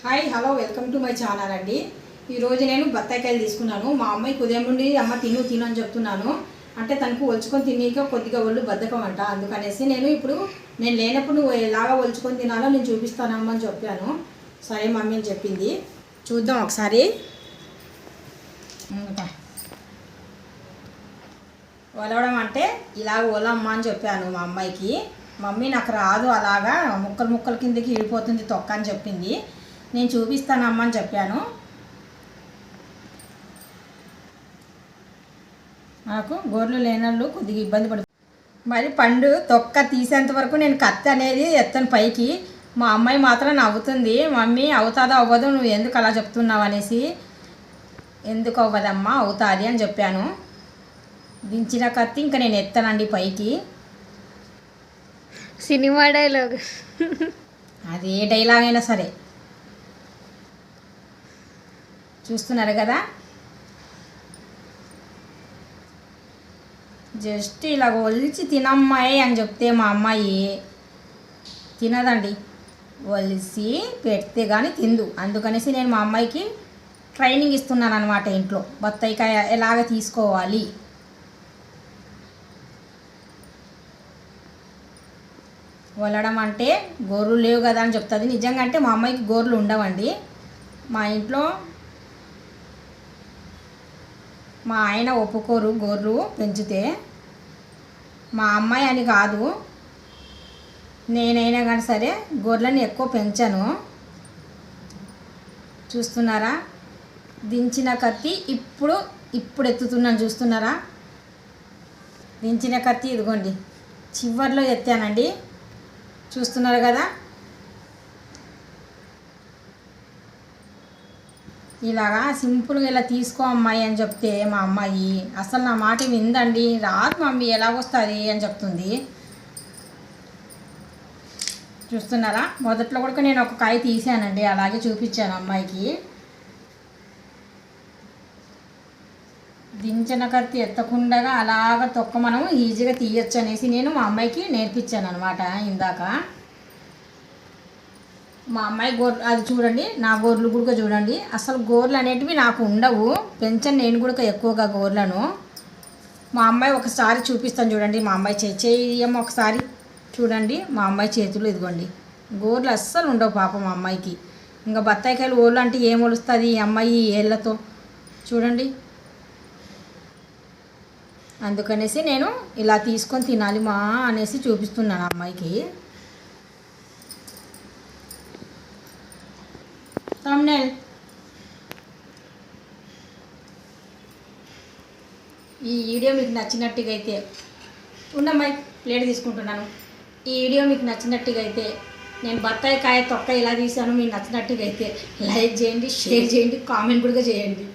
Hi hello welcome to my channel అండి. ఈరోజు నేను బత్తాయికాయలు తీసుకున్నాను. మా అమ్మాయికి ఉదయం నుండి అమ్మ తిను తిను అని చెప్తున్నాను. అంటే తనకు ఒలుచుకొని తినేక కొద్దిగా ఒళ్ళు బద్ధకం అంట అందుకనేసి నేను ఇప్పుడు నేను లేనప్పుడు నువ్వు ఎలాగా ఒలుచుకొని తినాలో నేను చూపిస్తానమ్మా అని చెప్పాను. సరే మమ్మీ అని చెప్పింది. చూద్దాం ఒకసారి. ఒలవడం అంటే ఇలా ఒలమ్మ అని చెప్పాను మా అమ్మాయికి. మమ్మీ నాకు రాదు అలాగా ముక్కలు ముక్కల కిందకి ఇడిపోతుంది తొక్క అని చెప్పింది. నేను చూపిస్తానమ్మా అని చెప్పాను. నాకు గోర్లు లేనళ్ళు కొద్దిగా ఇబ్బంది పడు మరి పండు తొక్క తీసేంత వరకు నేను కత్తి అనేది ఎత్తను పైకి. మా అమ్మాయి మాత్రం నవ్వుతుంది. మమ్మీ అవుతాదో? అవ్వదు. నువ్వు ఎందుకు అలా చెప్తున్నావు? అనేసి. ఎందుకు అవ్వదమ్మా? అవుతుంది అని చెప్పాను. దించిన కత్తి ఇంకా నేను ఎత్తానండి పైకి. Cinema dialogue. అది ఏ డైలాగ్ అయినా సరే. చూస్తున్నారు కదా? జస్ట్ ఇలా ఒలిచి తినమ్మాయి అని చెప్తే మా అమ్మాయి తినదండి. ఒలిసి పెడితే కానీ తిందు. అందుకనేసి నేను మా అమ్మాయికి ట్రైనింగ్ ఇస్తున్నాను అనమాట ఇంట్లో. బత్తాయికాయ ఎలాగ తీసుకోవాలి? వలడం అంటే గోర్లు లేవు కదా అని చెప్తుంది. నిజంగా అంటే మా అమ్మాయికి గోర్లు ఉండవండి. మా ఇంట్లో మా ఆయన ఒప్పుకోరు గొర్రు పెంచితే. మా అమ్మాయి అని కాదు. నేనైనా కానీ సరే గొర్రెలను ఎక్కువ పెంచాను. చూస్తున్నారా? దించిన కత్తి ఇప్పుడు ఇప్పుడు ఎత్తుతున్నాను చూస్తున్నారా? దించిన కత్తి ఇదిగోండి. చివర్లో ఎత్తానండి. చూస్తున్నారు కదా? ఇలాగా సింపుల్గా ఇలా తీసుకో అమ్మాయి అని చెప్తే మా అమ్మాయి అసలు నా మాట విందండి రాదు మమ్మీ ఎలా వస్తుంది అని చెప్తుంది. చూస్తున్నారా? మొదట్లో కూడా నేను ఒక కాయ తీసానండి అలాగే చూపించాను అమ్మాయికి. దించిన కత్తి ఎత్తకుండా అలాగ తొక్క మనం ఈజీగా తీయచ్చు అనేసి నేను మా అమ్మాయికి నేర్పించాను అనమాట ఇందాక. మా అమ్మాయి గోర్లు అది చూడండి నా గోర్లు కూడా చూడండి. అసలు గోర్లు అనేటివి నాకు ఉండవు. పెంచను నేను కూడా ఎక్కువగా గోర్లను. మా అమ్మాయి ఒకసారి చూపిస్తాను చూడండి. మా అమ్మాయి చే చేయమ్మ ఒకసారి చూడండి. మా అమ్మాయి చేతులు ఇదిగోండి. గోర్లు అస్సలు ఉండవు పాప మా అమ్మాయికి. ఇంకా బత్తాయికాయలు ఓళ్ళు అంటే ఏం ఒలుస్తుంది ఈ అమ్మాయి ఏళ్ళతో? చూడండి. అందుకనేసి నేను ఇలా తీసుకొని తినాలి మా అనేసి చూపిస్తున్నాను అమ్మాయికి. తమ్నెల్ ఈ వీడియో మీకు నచ్చినట్టుగా అయితే ఉండమ్మాయి ప్లేట్ తీసుకుంటున్నాను. ఈ వీడియో మీకు నచ్చినట్టుగా అయితే నేను బత్తాయి కాయ తొక్క ఇలా తీసాను మీకు నచ్చినట్టుగా అయితే లైక్ చేయండి షేర్ చేయండి కామెంట్ కూడా చేయండి.